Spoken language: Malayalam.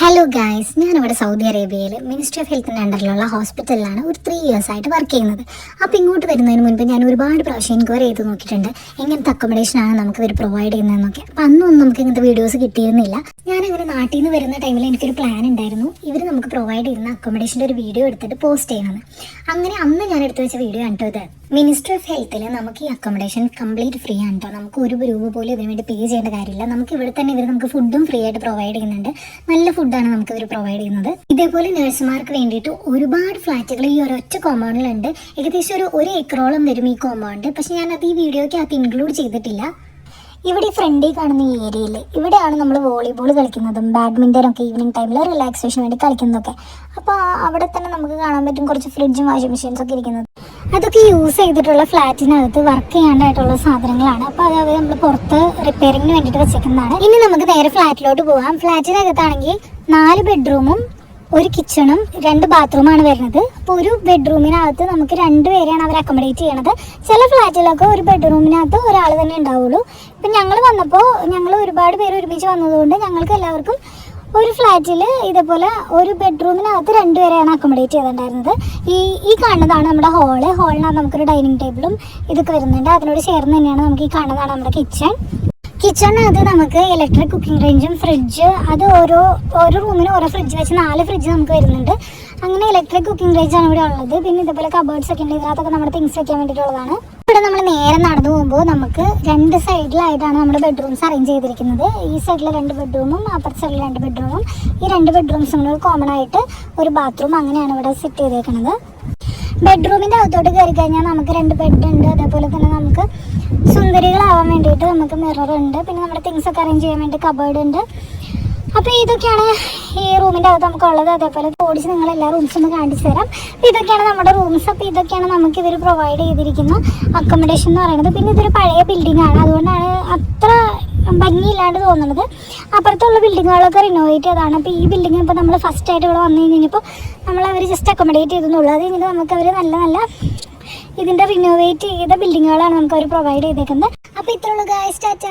ഹലോ ഗായ്സ് ഞാനിവിടെ സൗദി അറേബ്യയിൽ മിനിസ്ട്രി ഓഫ് ഹെൽത്തിന്റെ അണ്ടറിലുള്ള ഹോസ്പിറ്റലിലാണ് ഒരു ത്രീ ഇയേഴ്സ് ആയിട്ട് വർക്ക് ചെയ്യുന്നത്. അപ്പോൾ ഇങ്ങോട്ട് വരുന്നതിന് മുൻപ് ഞാൻ ഒരുപാട് പ്രാവശ്യം എൻക്വയറി ചെയ്ത് നോക്കിയിട്ടുണ്ട്. എങ്ങനത്തെ accommodation ആണ് നമുക്ക് ഇവർ പ്രൊവൈഡ് ചെയ്യുന്നതെന്നൊക്കെ. അപ്പോൾ അന്നൊന്നും നമുക്ക് ഇങ്ങനത്തെ വീഡിയോസ് കിട്ടിയിരുന്നില്ല. ഞാനങ്ങനെ നാട്ടിൽ നിന്ന് വരുന്ന ടൈമിൽ എനിക്കൊരു പ്ലാൻ ഉണ്ടായിരുന്നു. ഇവർ നമുക്ക് പ്രൊവൈഡ് ചെയ്യുന്ന അക്കോമഡേഷന്റെ ഒരു വീഡിയോ എടുത്തിട്ട് പോസ്റ്റ് ചെയ്യണമെന്ന് അങ്ങനെ അന്ന് ഞാൻ എടുത്തു വെച്ച വീഡിയോ ആണ് മിനിസ്ട്രി ഓഫ് ഹെൽത്തിൽ നമുക്ക് ഈ അക്കോമഡേഷൻ കംപ്ലീറ്റ് ഫ്രീ ആണ് കേട്ടോ നമുക്ക് ഒരു രൂപ പോലും ഇതിന് വേണ്ടി പേ ചെയ്യേണ്ട കാര്യമില്ല. നമുക്ക് ഇവിടെ തന്നെ ഇവർ നമുക്ക് ഫുഡും ഫ്രീ ആയിട്ട് പ്രൊവൈഡ് ചെയ്യുന്നുണ്ട്. നല്ല ഫുഡാണ് നമുക്ക് ഇവർ പ്രൊവൈഡ് ചെയ്യുന്നത്. ഇതേപോലെ നഴ്സുമാർക്ക് വേണ്ടിയിട്ട് ഒരുപാട് ഫ്ലാറ്റുകൾ ഈ ഒരൊറ്റ കോമ്പൗണ്ടിലുണ്ട് ഏകദേശം ഒരു ഒരു ഏക്കറോളം വരും ഈ കോമ്പൗണ്ട് പക്ഷെ ഞാനത് ഈ വീഡിയോയ്ക്കകത്ത് ഇൻക്ലൂഡ് ചെയ്തിട്ടില്ല. ഇവിടെ ഫ്രണ്ടിൽ കാണുന്ന ഈ ഏരിയയിൽ ഇവിടെയാണ് നമ്മൾ വോളിബോൾ കളിക്കുന്നതും ബാഡ്മിന്റനൊക്കെ ഈവനിങ് ടൈമിൽ റിലാക്സേഷന് വേണ്ടി കളിക്കുന്നതൊക്കെ. അപ്പോൾ അവിടെ തന്നെ നമുക്ക് കാണാൻ പറ്റും കുറച്ച് ഫ്രിഡ്ജും വാഷിംഗ് മെഷീൻസ് ഒക്കെ ഇരിക്കുന്നത്. അതൊക്കെ യൂസ് ചെയ്തിട്ടുള്ള ഫ്ലാറ്റിനകത്ത് വർക്ക് ചെയ്യാണ്ടായിട്ടുള്ള സാധനങ്ങളാണ്. അപ്പോൾ അത് നമ്മൾ പുറത്ത് റിപ്പയറിങ്ങിന് വേണ്ടിയിട്ട് വെച്ചേക്കുന്നതാണ്. ഇനി നമുക്ക് നേരെ ഫ്ലാറ്റിലോട്ട് പോകാം ഫ്ലാറ്റിനകത്താണെങ്കിൽ നാല് ബെഡ്റൂമും ഒരു കിച്ചണും രണ്ട് ബാത്റൂമാണ് വരുന്നത്. അപ്പോൾ ഒരു ബെഡ്റൂമിനകത്ത് നമുക്ക് രണ്ട് പേരെയാണ് അവർ അക്കോമഡേറ്റ് ചെയ്യണത്. ചില ഫ്ലാറ്റിലൊക്കെ ഒരു ബെഡ്റൂമിനകത്ത് ഒരാൾ തന്നെ ഉണ്ടാവുള്ളൂ. ഇപ്പം ഞങ്ങൾ വന്നപ്പോൾ ഞങ്ങൾ ഒരുപാട് പേര് ഒരുമിച്ച് വന്നതുകൊണ്ട് ഞങ്ങൾക്ക് എല്ലാവർക്കും ഒരു ഫ്ലാറ്റിൽ ഇതേപോലെ ഒരു ബെഡ്റൂമിനകത്ത് രണ്ടുപേരെയാണ് അക്കോമഡേറ്റ് ചെയ്തിട്ടുണ്ടായിരുന്നത്. ഈ ഈ കാണുന്നതാണ് നമ്മുടെ ഹോൾ ഹോളിനകത്ത് നമുക്കൊരു ഡൈനിങ് ടേബിളും ഇതൊക്കെ വരുന്നുണ്ട്. അതിനോട് ചേർന്ന് തന്നെയാണ് നമുക്ക് ഈ കാണുന്നതാണ് നമ്മുടെ കിച്ചൺ കിച്ചണിനകത്ത് നമുക്ക് ഇലക്ട്രിക് കുക്കിംഗ് റേഞ്ചും ഫ്രിഡ്ജ് അത് ഓരോ ഓരോ റൂമിനും ഓരോ ഫ്രിഡ്ജ് വെച്ച് നാല് ഫ്രിഡ്ജ് നമുക്ക് വരുന്നുണ്ട്. അങ്ങനെ ഇലക്ട്രിക് കുക്കിംഗ് റേഞ്ച് ആണ് ഇവിടെ ഉള്ളത്. പിന്നെ ഇതുപോലെ കബേർഡ്സ് ഒക്കെ ഉണ്ട്. ഇതിനകത്തൊക്കെ നമ്മുടെ തിങ്സ് വെക്കാൻ വേണ്ടിയിട്ടുള്ളതാണ്. ഇവിടെ നമ്മൾ നേരെ നടന്നു പോകുമ്പോൾ നമുക്ക് രണ്ട് സൈഡിലായിട്ടാണ് നമ്മുടെ ബെഡ്റൂംസ് അറേഞ്ച് ചെയ്തിരിക്കുന്നത്. ഈ സൈഡിൽ രണ്ട് ബെഡ്റൂമും അപ്പുറത്തെ സൈഡിൽ രണ്ട് ബെഡ്റൂമും ഈ രണ്ട് ബെഡ്റൂംസ് കൂടെ കോമൺ ആയിട്ട് ഒരു ബാത്റൂം അങ്ങനെയാണ് ഇവിടെ സെറ്റ് ചെയ്തേക്കുന്നത് ബെഡ്റൂമിന്റെ അകത്തോട്ട് കയറി കഴിഞ്ഞാൽ നമുക്ക് രണ്ട് ബെഡ് ഉണ്ട്. അതേപോലെ തന്നെ നമുക്ക് സുന്ദരികളാവാൻ വേണ്ടിയിട്ട് നമുക്ക് മിറർ ഉണ്ട്. പിന്നെ നമ്മുടെ തിങ്സ് ഒക്കെ അറേഞ്ച് ചെയ്യാൻ വേണ്ടി കബേർഡ് ഉണ്ട്. അപ്പോൾ ഇതൊക്കെയാണ് ഈ റൂമിന്റെ അകത്ത് നമുക്കുള്ളത്. അതേപോലെ ഓടിച്ച് നിങ്ങൾ എല്ലാ റൂംസും ഒന്ന് കാണിച്ചു തരാം. ഇതൊക്കെയാണ് നമ്മുടെ റൂംസ് അപ്പോൾ ഇതൊക്കെയാണ് നമുക്ക് ഇവർ പ്രൊവൈഡ് ചെയ്തിരിക്കുന്ന അക്കോമഡേഷൻ എന്ന് പറയുന്നത്. പിന്നെ ഇതൊരു പഴയ ബിൽഡിംഗ് ആണ്. അതുകൊണ്ടാണ് അത്ര ഭംഗിയില്ലാണ്ട് തോന്നുന്നത്. അപ്പുറത്തുള്ള ബിൽഡിങ്ങുകളൊക്കെ റിനോവേറ്റ് ചെയ്തതാണ്. അപ്പോൾ ഈ ബിൽഡിംഗ് ഇപ്പോൾ നമ്മൾ ഫസ്റ്റ് ആയിട്ട് ഇവിടെ വന്നു കഴിഞ്ഞപ്പോൾ നമ്മൾ അവർ ജസ്റ്റ് അക്കോമഡേറ്റ് ചെയ്തെന്നുള്ളൂ അത് കഴിഞ്ഞിട്ട് നമുക്ക് അവർ നല്ല നല്ല ഇതിന്റെ റിനോവേറ്റ് ചെയ്ത ബിൽഡിങ്ങുകളാണ് നമുക്ക് അവർ പ്രൊവൈഡ് ചെയ്തേക്കുന്നത്. അപ്പോൾ ഇത്രയുള്ളൂ ഗായ്സ് ടാറ്റ.